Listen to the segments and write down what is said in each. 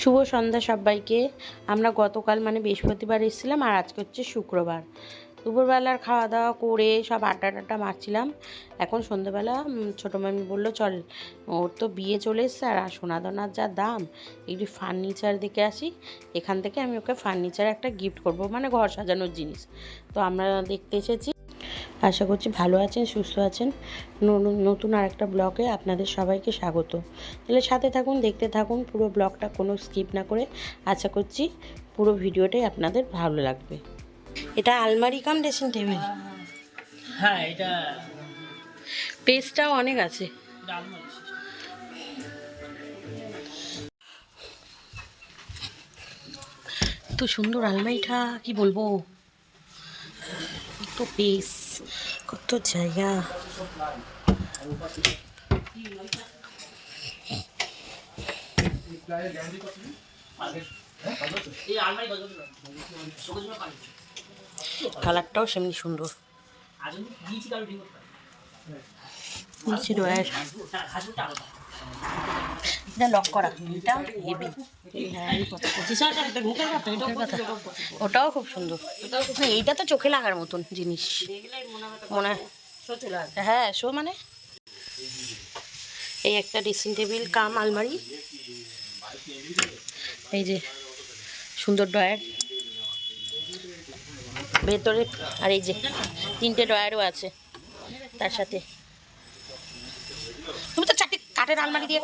শুভ সন্ধ্যা সবাইকে। আমরা গতকাল মানে বৃহস্পতিবার এসেছিলাম আর আজকে হচ্ছে শুক্রবার। দুপুরবেলার খাওয়া দাওয়া করে সব আড্ডা টাড্ডা মারছিলাম। এখন সন্ধ্যেবেলা ছোটো মামি বলল, চল, ওর তো বিয়ে চলে এসছে আর সোনাদানার যা দাম, একটু ফার্নিচার দেখে আসি। এখান থেকে আমি ওকে ফার্নিচার একটা গিফট করব মানে ঘর সাজানোর জিনিস। তো আমরা দেখতে এসেছি আশা করছি ভালো আছেন সুস্থ আছেন। নতুন আর একটা ব্লগে আপনাদের সবাইকে স্বাগত। তাহলে সাথে থাকুন দেখতে থাকুন পুরো ব্লগটা কোনো স্কিপ না করে। আশা করছি পুরো ভিডিওটাই আপনাদের ভালো লাগবে। এটা আলমারি কাম ড্রেসিং টেবিল? হ্যাঁ এটা পেজটাও অনেক আছে। তো সুন্দর আলমারিটা কি বলব? তো পেস কত জায়গা কালারটাও সেমনি সুন্দর। নিচে আলাদা। এটা লক করা। এটা হেভি ওটাও খুব সুন্দর। এইটা তো চোখে লাগার মতন জিনিস। মনে হয়। হ্যাঁ শো মানে? এই একটা ড্রেসিং টেবিল কাম, আলমারি। এই যে, সুন্দর ড্রয়ার ভেতরে, আর এই যে, তিনটে ড্রয়ারও আছে তার সাথে। কাঠের আলমারি দিয়ে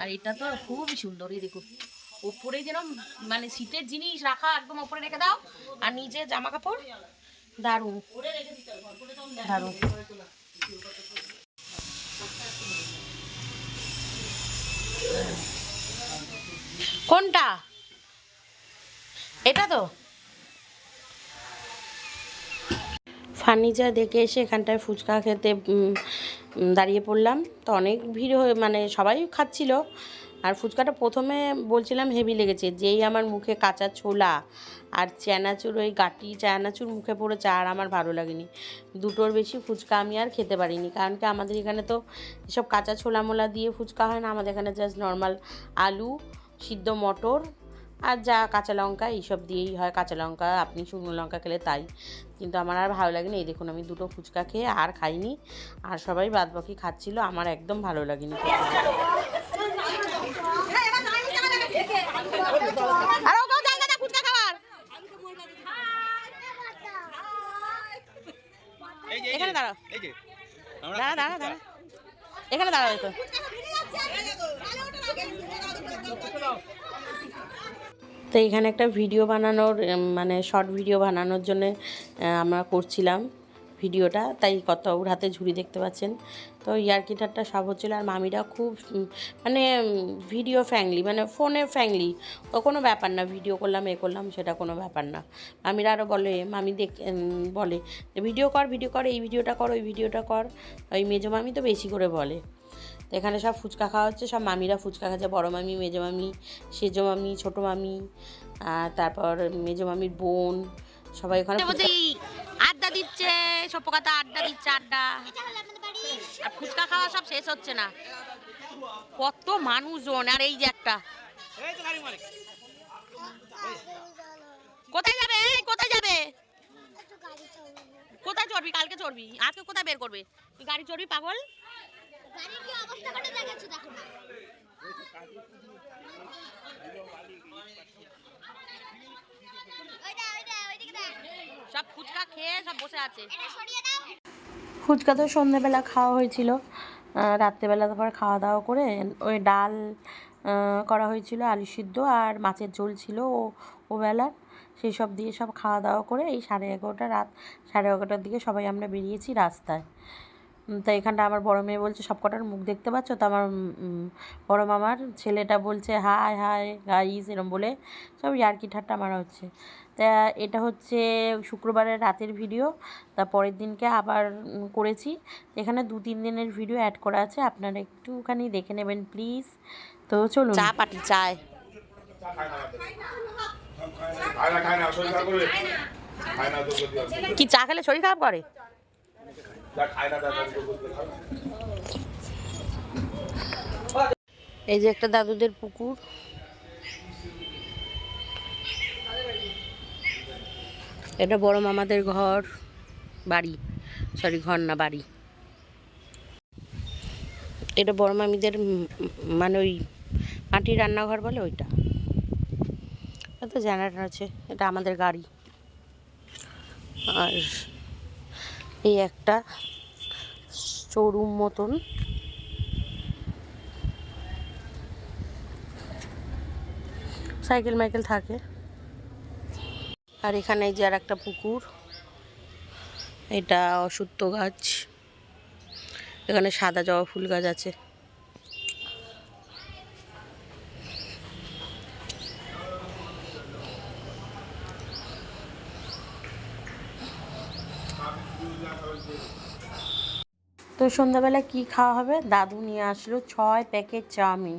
আর এটা তো খুবই সুন্দর, এই দেখো। ওপরে যেরকম মানে শীতের জিনিস রাখা একদম ওপরে রেখে দাও, আর নিচে জামা কাপড় দারুণ। দারুণ। কোনটা? এটা তো? ফার্নিচার দেখে এসে এখানটায় ফুচকা খেতে দাঁড়িয়ে পড়লাম। তো অনেক ভিড় হয়ে মানে সবাই খাচ্ছিল। আর ফুচকাটা প্রথমে বলছিলাম হেভি লেগেছে, যেই আমার মুখে কাঁচা ছোলা আর চানাচুর, ওই গাটি চানাচুর মুখে পড়েছে, আর আমার ভালো লাগেনি। দুটোর বেশি ফুচকা আমি আর খেতে পারিনি, কারণ কি আমাদের এখানে তো এসব কাঁচা ছোলা মোলা দিয়ে ফুচকা হয় না, আমাদের এখানে জাস্ট নর্মাল আলু, সিদ্ধ মটর আর যা কাঁচা লঙ্কা এইসব দিয়েই হয় কাঁচা লঙ্কা। আপনি শুকনো লঙ্কা খেলে তাই। কিন্তু আমার আর ভালো লাগেনি এই দেখুন আমি দুটো ফুচকা খেয়ে আর খাইনি। আর সবাই বাদ বাকি খাচ্ছিল। আমার একদম ভালো লাগেনি এখানে দাঁড়াও। দাঁড়া দাঁড়া দাঁড়া। এখানে দাঁড়াও তো তো এখানে একটা ভিডিও বানানোর মানে শর্ট ভিডিও বানানোর জন্য আমরা করছিলাম ভিডিওটা তাই কত ওর হাতে ঝুড়ি দেখতে পাচ্ছেন। তো ইয়ার্কিটারটা সব হচ্ছিল আর মামিরা খুব মানে ভিডিও ফ্যাংলি মানে ফোনে ফ্যাংলি ও কোনো ব্যাপার না ভিডিও করলাম, এ করলাম, সেটা কোনো ব্যাপার না। মামিরা আরও বলে, মামি দেখ বলে ভিডিও কর ভিডিও কর, এই ভিডিওটা কর, ওই ভিডিওটা কর। ওই মেজো মামি তো বেশি করে বলে। তো এখানে সব ফুচকা খাওয়া হচ্ছে সব মামিরা ফুচকা খাচ্ছে বড় মামি মেজো মামি সেজো মামি ছোটো মামি আর তারপর মেজো মামির বোন সবাই ওখানে আড্ডা দিচ্ছে সব কথা আড্ডা দিচ্ছে আড্ডা। আর ফুচকা খাওয়া সব শেষ হচ্ছে না। কত মানুষজন আর এই যে একটা। কোথায় যাবে? এই কোথায় যাবে? কোথায় চড়বি? কালকে চড়বি। আজকে কোথায় বের করবে? তুই গাড়ি চড়বি পাগল? গাড়ির কি অবস্থা করে দেখাচ্ছ দেখো না। ওইটা ওইটা ওইদিকে দেখ। সব ফুচকা খেয়ে সব বসে আছে। এটা সরিয়ে দাও। ফুচকা তো সন্ধ্যেবেলা খাওয়া হয়েছিল রাত্রেবেলা তারপর খাওয়া দাওয়া করে ওই ডাল করা হয়েছিল আলু সিদ্ধ আর মাছের ঝোল ছিল ও ও বেলার সেই সব দিয়ে সব খাওয়া দাওয়া করে এই সাড়ে এগারোটা রাত সাড়ে এগারোটার দিকে সবাই আমরা বেরিয়েছি রাস্তায়। তো এখানটা আমার বড় মেয়ে বলছে সব কটার মুখ দেখতে পাচ্ছ? তো আমার বড় মামার ছেলেটা বলছে হাই হাই গাইস এরম বলে। সব ইয়ার্কি ঠাট্টা মারা হচ্ছে। তা এটা হচ্ছে শুক্রবারের রাতের ভিডিও তা পরের দিনকে আবার করেছি। এখানে দু তিন দিনের ভিডিও অ্যাড করা আছে আপনারা একটুখানি দেখে নেবেন প্লিজ তো চলুন। চা পাটি চায়। কি চা খেলে শরীর খারাপ করে যা খায় না তার করতে হবে এই যে একটা দাদুদের পুকুর। এটা বড় মামাদের ঘর, বাড়ি। সরি ঘর না, বাড়ি। এটা বড় মামিদের মানে ওই মাটির রান্নাঘর বলে ওইটা। তো জেনারেটর আছে, এটা আমাদের গাড়ি। আর এই একটা শোরুম মতন। সাইকেল মাইকেল থাকে। আর এখানে যে আর একটা পুকুর। এটা অসত্য গাছ। এখানে সাদা জবা ফুল গাছ আছে। তো সন্ধ্যাবেলা কি খাওয়া হবে? দাদু নিয়ে আসলো ছয় প্যাকেট চাউমিন।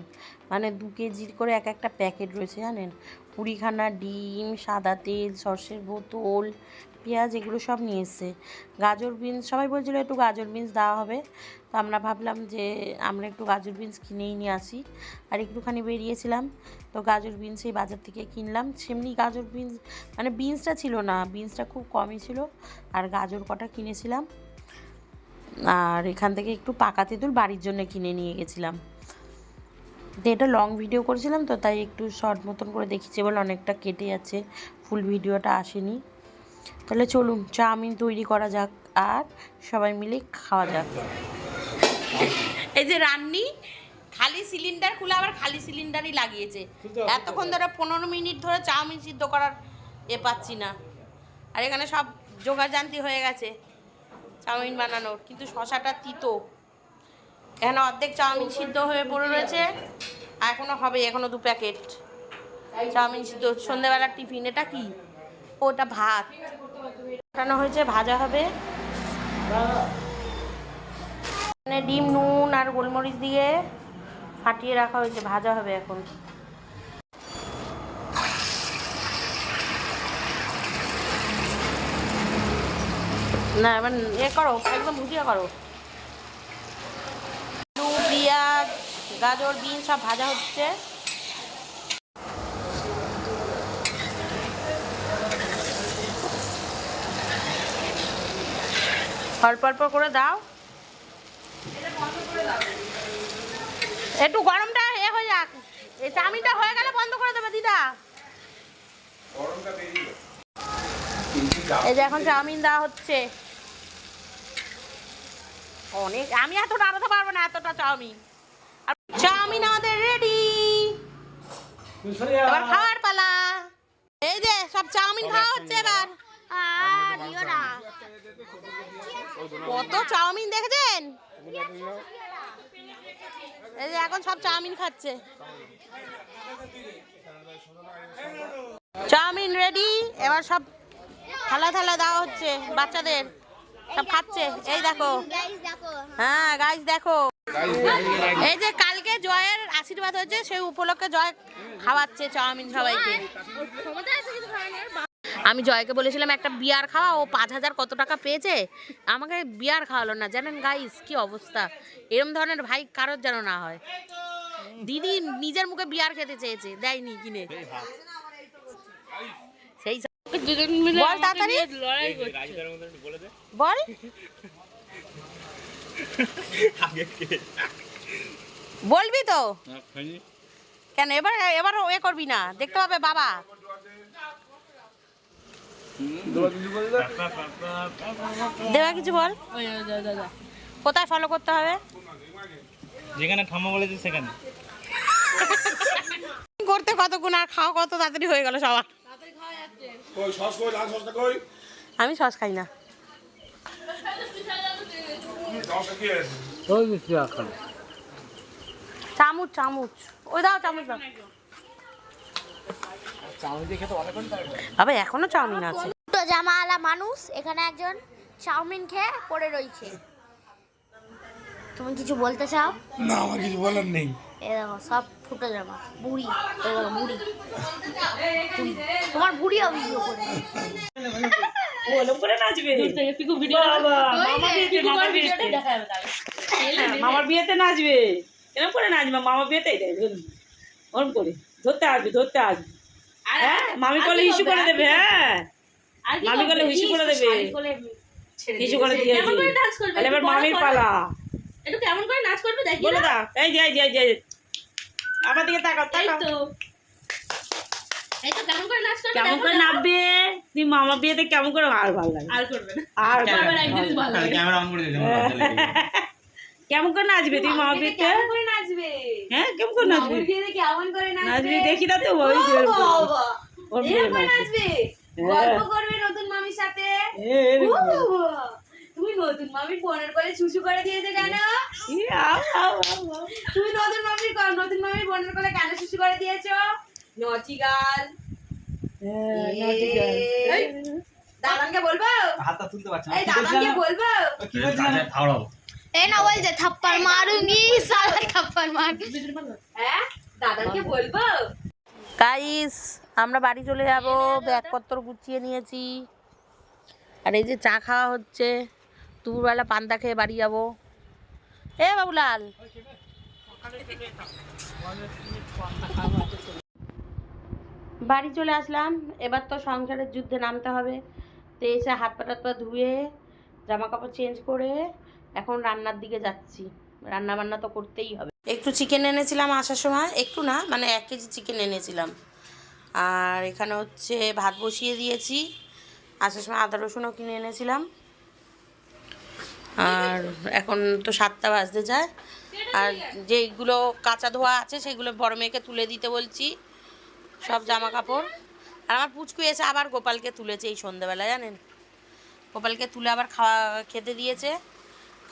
মানে দু কেজির করে এক একটা প্যাকেট রয়েছে জানেন? কুড়িখানা ডিম, সাদা তেল, সর্ষের বোতল পেঁয়াজ এগুলো সব নিয়ে গাজর, বিনস, সবাই বলছিল একটু গাজর, বিনস দেওয়া হবে। তো আমরা ভাবলাম যে আমরা একটু গাজর, বিনস কিনেই নিয়ে আসি। আর একটুখানি বেরিয়েছিলাম, তো গাজর, বিনস এই বাজার থেকে কিনলাম। সেমনি গাজর, বিনস মানে বিনসটা ছিল না, বিনসটা খুব কমই ছিল। আর গাজর কটা কিনেছিলাম। আর এখান থেকে একটু পাকা তেঁতুল বাড়ির জন্য কিনে নিয়ে গেছিলাম। তো এটা লং ভিডিও করেছিলাম, তো তাই একটু শর্ট মতন করে দেখিয়েছি বলে অনেকটা কেটে যাচ্ছে। ফুল ভিডিওটা আসেনি। তাহলে চলুন চাউমিন তৈরি করা যাক আর সবাই মিলে খাওয়া যাক। এই যে রান্নি খালি সিলিন্ডার খুলে আবার খালি সিলিন্ডারই লাগিয়েছে। এতক্ষণ ধরে পনেরো মিনিট ধরে চাউমিন সিদ্ধ করার এ পাচ্ছি না। আর এখানে সব যোগাযান্তি হয়ে গেছে চাউমিন বানানোর কিন্তু শশাটা তিতো। এখানে অর্ধেক চাউমিন সিদ্ধ হয়ে পড়ে রয়েছে আর এখনও হবে এখনও দু প্যাকেট। চাউমিন সিদ্ধ সন্ধ্যেবেলার টিফিন এটা কি? ওটা ভাত। বানানো হয়েছে, ভাজা হবে। এখানে ডিম, নুন আর গোলমরিচ দিয়ে ফাটিয়ে রাখা হয়েছে, ভাজা হবে এখন। না, এবার এ করো, একদম ভুজিয়া করো। আলু পেঁয়াজ, গাজর বিন সব ভাজা হচ্ছে। অল্প অল্প করে দাও। একটু গরমটা এ হয়ে যাক। এই চাউমিনটা হয়ে গেলে বন্ধ করে দেবে, দিদা। এই যে এখন চাউমিন দেওয়া হচ্ছে। অনেক আমি এত নাড়াতে পারব না এতটা চাউমিন। আর চাউমিন আমাদের রেডি এবার খাওয়ার পালা। এই যে সব চাউমিন খাওয়া হচ্ছে এবার। কত চাউমিন দেখেছেন? এই যে এখন সব চাউমিন খাচ্ছে। চাউমিন রেডি, এবার সব থালা থালা দেওয়া হচ্ছে বাচ্চাদের। সব খাচ্ছে। এই দেখো। হ্যাঁ গাইজ দেখো। এই যে কালকে জয়ের আশীর্বাদ হয়েছে, সেই উপলক্ষে জয় খাওয়াচ্ছে চাউমিন সবাইকে। আমি জয়কে বলেছিলাম একটা বিয়ার খাওয়া ও পাঁচ হাজার কত টাকা পেয়েছে? আমাকে বিয়ার খাওয়ালো না। জানেন গাইস কি অবস্থা? এরম ধরনের ভাই কারোর যেন না হয়। দিদি নিজের মুখে বিয়ার খেতে চেয়েছে দেয়নি কিনে। সেই বল তাড়াতাড়ি। বল বলবি তো? কেন? এবার এবার এ করবি না। দেখতে পাবে বাবা। দেবা কিছু বল। কোথায় ফলো করতে হবে? যেখানে ঠাম্মা বলেছে সেখানে। করতে কতক্ষণ আর খাওয়া কত তাড়াতাড়ি হয়ে গেল সবার? কই সস কই লাল সসটা কই আমি সস খাই না চামচ চামচ। ওই দাও চামচ দাও। বাবা এখনও চাউমিন আছে। দুটো জামাওয়ালা মানুষ এখানে একজন চাউমিন খেয়ে পড়ে রয়েছে। তুমি কিছু বলতে চাও? না আমার কিছু বলার নেই। এ দেখো সব ফুটো জামা বুড়ি এ দেখো বুড়ি। বুড়ি। তোমার বুড়ি অভিযোগ করে? মামার বিয়েতে নাচবে। এরকম করে নাচবে মামা বিয়েতেই দেয় ধরুন ওরম করে। ধরতে আসবে ধরতে আসবে। হ্যাঁ? মামি করলে ইস্যু করে দেবে হ্যাঁ? মামি করলে হিসু করে দেবে। হিসু করে? তাহলে এবার মামির পালা। একটু কেমন করে নাচ করবে দেখি বলে দাও। এই যে এই যে আমার দিকে তাকাও এই তাকাও। তো। কেমন করে মামা বিয়েতে কেমন আর ভালো লাগে? আর করবে না। আর আবার একদিন ভালো লাগে ক্যামেরা অন করে দিয়েছে আমার লজ্জা লেগে। কেমন করে নাচবে করে নাচবে হ্যাঁ কেমন করে নাচবে নাচবে দেখি না তো ওই হ্যাঁ। গল্প করবে নতুন মামির সাথে এ, এরকম। ও বাবা, তুমি নতুন মামির বোনের করে চুচু করে দিয়েছে কেন। তুমি নতুন মামির নতুন মামির বোনের কেন চুচু করে দিয়েছ নচি গাল হ্যাঁ, নাচি গান। এই, দাদানকে বলব হাতটা তুলতে পারছে দাদানকে বলব কি এই না বলছে থাপ্পড় মারুঙ্গি সালা থাপ্পড় মার। হ্যাঁ? বলব? গাইস আমরা বাড়ি চলে যাব ব্যাগপত্র গুছিয়ে নিয়েছি। আর এই যে চা খাওয়া হচ্ছে দুপুরবেলা পান্তা খেয়ে বাড়ি যাব। এ বাবুলাল। বাড়ি চলে আসলাম এবার তো সংসারের যুদ্ধে নামতে হবে। তো এসে হাত পা টাত পা ধুয়ে জামা কাপড় চেঞ্জ করে এখন রান্নার দিকে যাচ্ছি। রান্না বান্না তো করতেই হবে। একটু চিকেন এনেছিলাম আসার সময়, একটু না মানে এক কেজি চিকেন এনেছিলাম। আর এখানে হচ্ছে ভাত বসিয়ে দিয়েছি। আসার সময় আদা রসুনও কিনে এনেছিলাম। আর এখন তো সাতটা বাজতে যায়। আর যেইগুলো কাঁচা ধোয়া আছে, সেগুলো বড় মেয়েকে তুলে দিতে বলছি। সব জামা কাপড় আর আমার পুচকু এসে আবার গোপালকে তুলেছে এই সন্ধ্যেবেলা জানেন? গোপালকে তুলে আবার খাওয়া, খেতে দিয়েছে।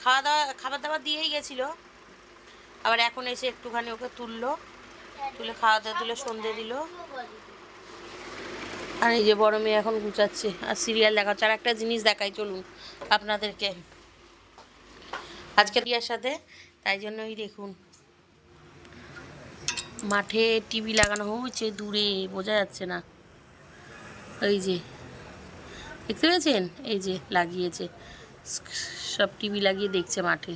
খাওয়া দাওয়া খাবার দাবার দিয়েই গেছিল। আবার এখন এসে একটুখানি ওকে তুললো, তুলে খাওয়া দাওয়া তুলে সন্ধে দিল। আর এই যে বড় মেয়ে এখন গুছাচ্ছে আর সিরিয়াল দেখাচ্ছে। আর একটা জিনিস দেখাই, চলুন আপনাদেরকে। আজকে রিয়ার সাথে, তাই জন্যই দেখুন। মাঠে টিভি লাগানো হয়েছে দূরে, বোঝা যাচ্ছে না। এই যে, দেখতে পেয়েছেন? এই যে, লাগিয়েছে। সব টিভি লাগিয়ে দেখছে মাঠে।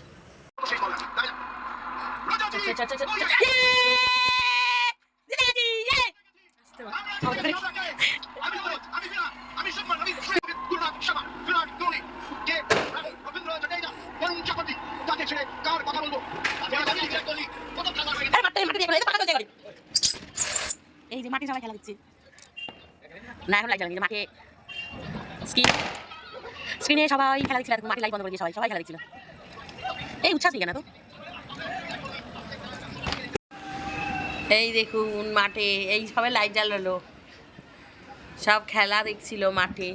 এই যে মাঠে সবাই খেলা দিচ্ছে না এখন লাইট মাঠে স্ক্রিন স্ক্রিনে সবাই খেলা এখন মাঠে লাইট বন্ধ করে দিয়ে সবাই সবাই খেলা দিচ্ছিল এই উচ্ছ্বাস নেই না তো এই দেখুন মাঠে, এই সবাই লাইট জ্বালালো। সব খেলা দেখছিল মাঠে।